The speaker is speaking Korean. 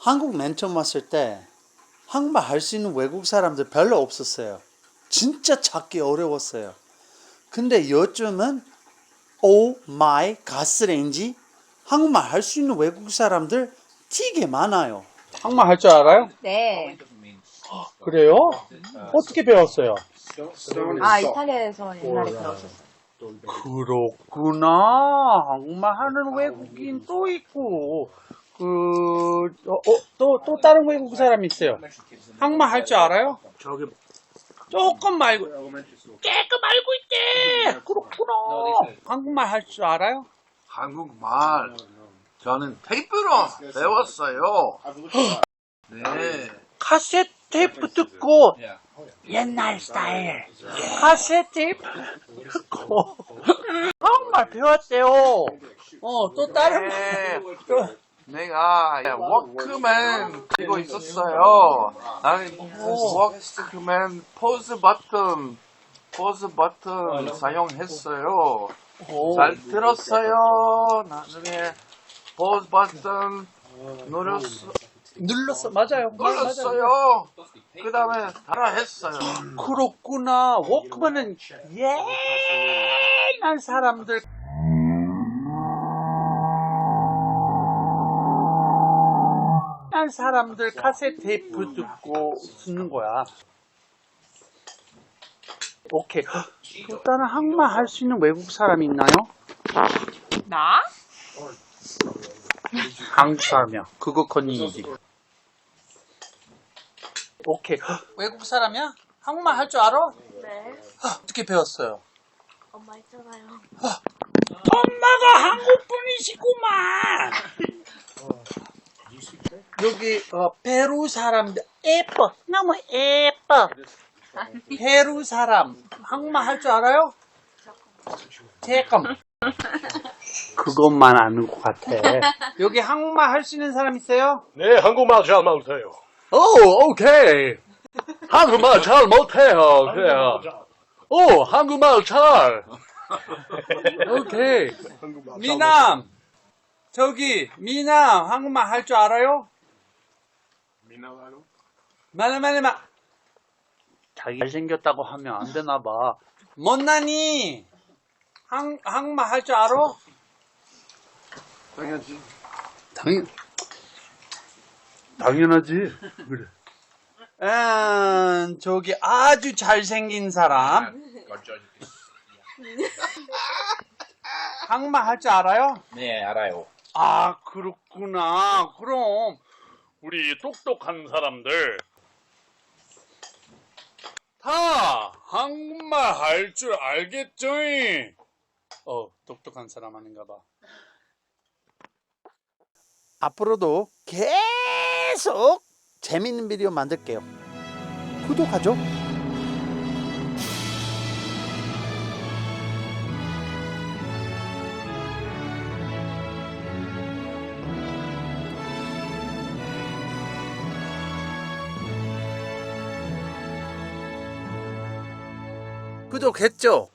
한국 맨 처음 왔을 때 한국말 할 수 있는 외국 사람들 별로 없었어요. 진짜 찾기 어려웠어요. 근데 요즘은 오 마이 가스레인지 한국말 할 수 있는 외국 사람들 되게 많아요. 한국말 할 줄 알아요? 네. 그래요? 어떻게 배웠어요? 아, 이탈리아에서 옛날에 배웠었어요. 그렇구나. 한국말 하는 외국인 또 있고, 그, 어, 어, 또, 또 다른 외국 사람 있어요. 한국말 할줄 알아요? 저기 조금 말고, 조금 알고 있대! 그렇구나. 한국말 할 줄 알아요? 한국말 저는 테이프로 배웠어요. 네. 카세트 테이프 듣고, 옛날 스타일. 카세트 테이프 듣고, 한국말 배웠대요. 어, 또 다른 네. 말. 또, 내가 워크맨 들고 있었어요. 나는 워크맨 포즈 버튼 포즈 버튼 사용했어요. 오. 잘 들었어요. 나중에 포즈 버튼 눌렀어, 눌렀어. 맞아요. 마- 맞아요. 눌렀어요. 그 다음에 따라 했어요. 그렇구나. 워크맨은 옛날 사람들. 옛날 사람들 카세트 테이프 듣고 쓰는 거야. 오케이. 또 다른 한국말 할수 있는 외국 사람 있나요? 나? 한국 사람이야. 그거 컨닝이지. 오케이. 외국 사람이야? 한국말 할 줄 알아? 네, 어떻게 배웠어요? 엄마 있잖아요. 엄마가 한국 분이시구만. 여기 어, 페루 사람들 예뻐, 너무 예뻐. 페루 사람 한국말 할 줄 알아요? 잠깐. 그것만 아는 것 같아. 여기 한국말 할 수 있는 사람 있어요? 네, 한국말 잘 못해요. 오, 오케이. 한국말 잘 못해요. 그래요. 오, 한국말 잘. 오케이. 미남. 저기, 미남. 한국말 할 줄 알아요? 미나가요? 말해, 말해, 말. 자기 잘생겼다고 하면 안 되나 봐. 못나니. 한, 한국말 할 줄 알아? 당연히 당연, 당연하지. 그래. 음, 저기 아주 잘생긴 사람. 한국말 할 줄 알아요? 네, 알아요. 아, 그렇구나. 그럼 우리 똑똑한 사람들 다 한국말 할 줄 알겠죠? 어, 똑똑한 사람 아닌가 봐. 앞으로도 계속 재밌는 비디오 만들게요. 구독하죠? 구독했죠?